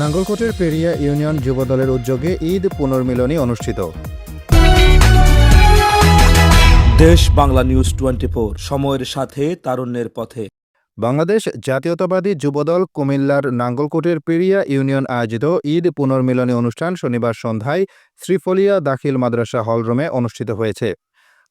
নাঙ্গলকোটের Periya union যুবদলের উদ্যোগে ঈদ পুনর্মিলনী অনুষ্ঠিত। দেশ বাংলা নিউজ টোয়েন্টি সময়ের সাথে তারুণ্যের পথে। বাংলাদেশ জাতীয়তাবাদী যুবদল কুমিল্লার নাঙ্গলকোটের পেরিয়া ইউনিয়ন আয়োজিত ঈদ পুনর্মিলনী অনুষ্ঠান শনিবার সন্ধ্যায় শ্রীফলিয়া দাখিল মাদ্রাসা হলরুমে অনুষ্ঠিত হয়েছে।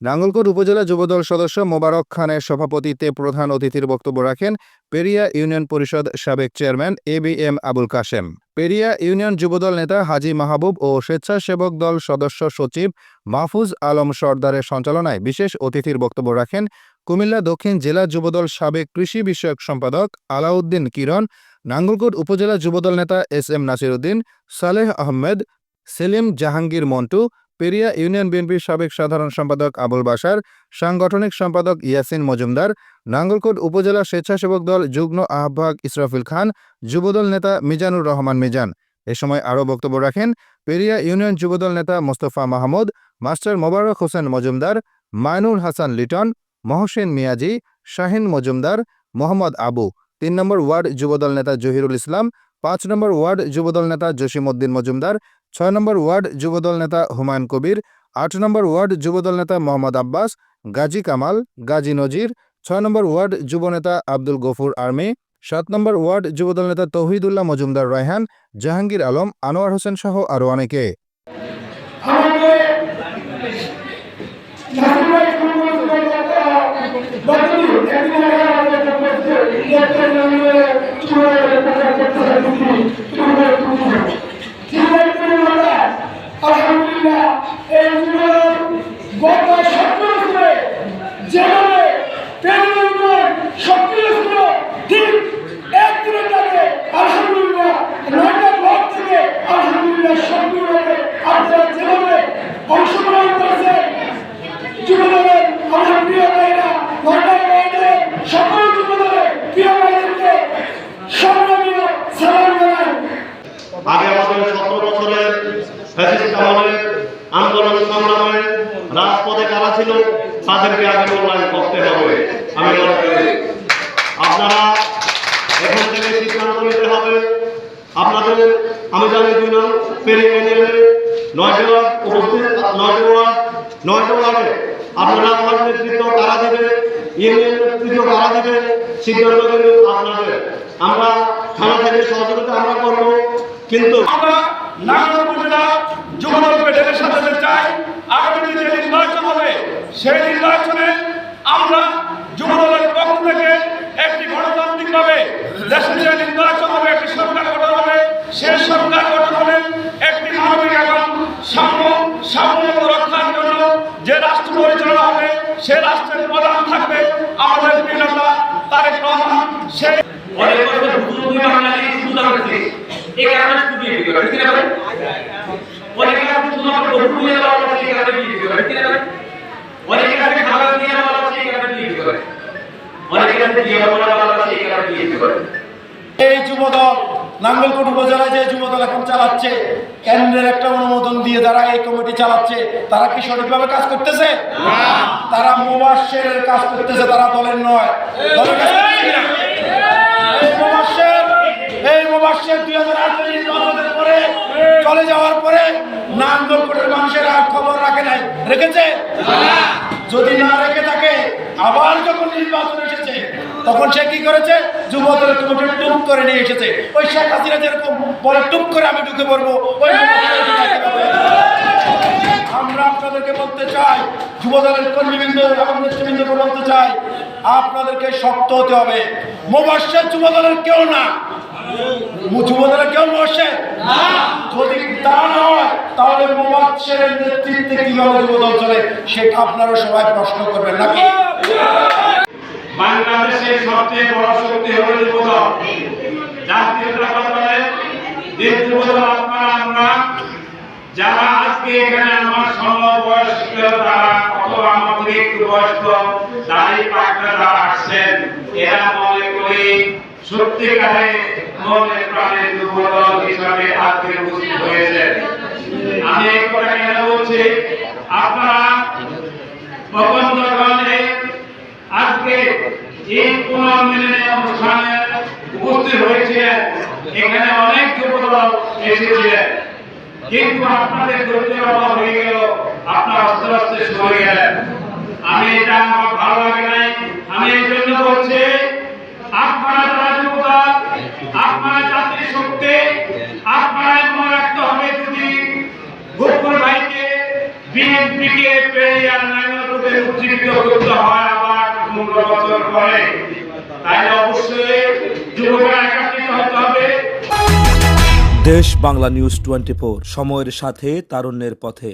নাঙ্গলকোট উপজেলা যুবদল সদস্য মোবারক খানের সভাপতিত্বে প্রধান অতিথির বক্তব্য রাখেন পেরিয়া ইউনিয়ন পরিষদ সাবেক chairman A B M Abul Kashem. Periya union Jubodal নেতা হাজি মাহবুব ও স্বেচ্ছাসেবক দল সদস্য সচিব মাহফুজ আলম সর্দারের সঞ্চালনায় বিশেষ অতিথির বক্তব্য রাখেন কুমিল্লা দক্ষিণ জেলা যুবদল সাবেক কৃষি বিষয়ক সম্পাদক আলাউদ্দিন কিরণ, নাঙ্গলকোট উপজেলা যুবদল নেতা S M Nasiruddin, Saleh Ahmed, Selim Jahangir Montu Periya union বিএনপির সাবেক সাধারণ সম্পাদক আবুল বাসার সাংগঠনিক সম্পাদক ইয়াসিন মজুমদার, নাঙ্গলকোট উপজেলা স্বেচ্ছাসেবক দল যুগ্ম আহ্বায়ক ইসরাফিল খান, যুবদল নেতা মিজানুর রহমান মিজান। এ সময় আরও বক্তব্য রাখেন পেরিয়া ইউনিয়ন যুবদল নেতা মোস্তফা মাহমুদ, মাস্টার মোবারক হোসেন মজুমদার মায়নুর হাসান লিটন, মহসেন মিয়াজি, শাহিন মজুমদার, মোহাম্মদ আবু। তিন নম্বর ওয়ার্ড যুবদল নেতা জহিরুল ইসলাম পাঁচ নম্বর ওয়ার্ড যুবদল নেতা জসিমউদ্দিন মজুমদার, ছয় নম্বর ওয়ার্ড যুবদল নেতা হুমায়ুন কবির, আট নম্বর ওয়ার্ড যুবদল নেতা মোহাম্মদ আব্বাস, গাজী কামাল, গাজী নজির, ছয় নম্বর ওয়ার্ড যুবনেতা আব্দুল গফুর আর্মি, সাত নম্বর ওয়ার্ড যুবদল নেতা তৌহিদুল্লাহ মজুমদার রায়হান, জাহাঙ্গীর আলম, আনোয়ার হোসেন সহ আরও অনেকে নাসিরুল্লাহ ইসলাম বদলি একদিন আগে আমাদের করছে একটা নামে চুড়ে প্রকাশ করতে হয়েছে চুড়ে চুড়ে জিল্লার পরিমাণে আলহামদুলিল্লাহ এই জীবনের গত সত্তর বছরে যেভাবে পেরিয়ে সক্রিয় ছিল। ঠিক একদিনের আগে আলহামদুলিল্লাহ নয়টা ব্লক থেকে আলহামদুলিল্লাহ সক্রিয়ভাবে আপনারা যেভাবে অংশগ্রহণ করেছেন, যুবদলের আমার প্রিয় ভাইরা, নয়টা ওয়ার্ডে সকল যুবদলের প্রিয় ভাইদেরকে সংগ্রামীয় সালাম জানাই। আগে আমাদের সতেরো বছরের ফ্যাসিস্ট আমলের আন্দোলন সংগ্রামে রাজপথে কারা ছিল? তাদেরকে আগে মূল্যায়ন করতে হবে। আমি আপনারা এখন থেকে সিদ্ধান্ত নিতে হবে। আপনাদের, আমি জানি দুই নং পেরিয়ে ইউনিয়নে নয়টি ওয়ার্ড, উপস্থিত নয়টি ওয়ার্ড, নয়টি ওয়ার্ডে আপনারা আমার নেতৃত্ব কারা দেবে, ইউনিয়ন নেতৃত্ব কারা দেবে, সিদ্ধান্ত কিন্তু আপনাদের। আমরা থানা থেকে সহযোগিতা আমরা করব, কিন্তু আমরা নাগর উপজেলা যুবদল পেটের চাই আগামী যে নির্বাচন হবে, সেই নির্বাচনে আমরা যুবদলের পক্ষ থেকে একটি গণতান্ত্রিকভাবে দেশের যে নির্বাচন হবে, একটি সরকার গঠন হবে, সেই সরকার গঠন হবে একটি মানবিক সাম্য সাম্যতা রক্ষার জন্য যে রাষ্ট্র পরিচালনা হবে সে রাষ্ট্রের প্রধান থাকবে আমাদের নেতা সেই অনেক শুধু বিয়ে করে ঠিক না ভাই অনেকে আছে শুধুমাত্র বহু এই বিয়ে করে ঠিক খাবার বিয়ে করে বিয়ে করে যুবদল নাঙ্গলকোট উপজেলায় যে যুবদল এখন চালাচ্ছে কেন্দ্রের একটা অনুমোদন দিয়ে যারা এই কমিটি চালাচ্ছে তারা কি সঠিকভাবে কাজ করতেছে? তারা মুবাসের কাজ করতেছে তারা দলের নয়। দলের কাজ মুবাসের দুই হাজার আঠারো নির্বাচনের পরে, চলে যাওয়ার পরে নাঙ্গলকোটের মানুষের আর খবর রাখে নাই। রেখেছে? যদি না রেখে থাকে, আবার যখন নির্বাচন এসেছে, তখন সে কি করেছে? যুবদল কমিটি টুপ করে নিয়ে এসেছে। ওই শেখ হাসিনা যেরকম বলে, টুপ করে আমি ঢুকে পড়ব। ওই আমরা আপনাদেরকে বলতে চাই, যুবদলের কর্মীবৃন্দ এবং নেতৃবৃন্দকে বলতে চাই, আপনাদেরকে শক্ত হতে হবে। মোবাসের যুবদলের কেউ না। যুবদলের কেউ বসে? যদি তা না হয়, তাহলে মোবাসের নেতৃত্বে কীভাবে যুবদল চলে? সেটা আপনারা সবাই প্রশ্ন করবেন, নাকি? বাংলাদেশের সবচেয়ে বড় শক্তি হলো যুবদল। দলে যে যুবদল আপনারা আমরা, যারা আজকে এখানে আমার সমবয়স্ক, তারা অথবা থেকে একটু বয়স্ক দাঁড়িয়ে পাকড়া যারা আসছেন। এরা সত্যিকারে মনে প্রাণে যুবদল হিসাবে আজকে উপস্থিত হয়েছে আমি এই কথা কেন বলছি? আপনারা প্রবন্ধগণে আজকে এই পুনর্মিলনী অনুষ্ঠানে উপস্থিত হয়েছিলেন। এখানে অনেক যুবদল এসেছিলেন। কিন্তু আপনাদের ধৈর্যের অভাব হয়ে গেল আপনার আস্তে আস্তে সরে গেলেন আমি এটা আমার ভালো লাগে নাই আমি এই জন্য বলছি আপনারা যারা যুবদল আপনারা আপনারা রাখতে হবে যদি ভাইকে বিএনপিকে পেরিয়ার উজ্জীবিত করতে হয় আবার অবশ্যই যুবকরা হতে হবে। দেশ বাংলা নিউজ টোয়েন্টি সময়ের সাথে, তারুণ্যের পথে।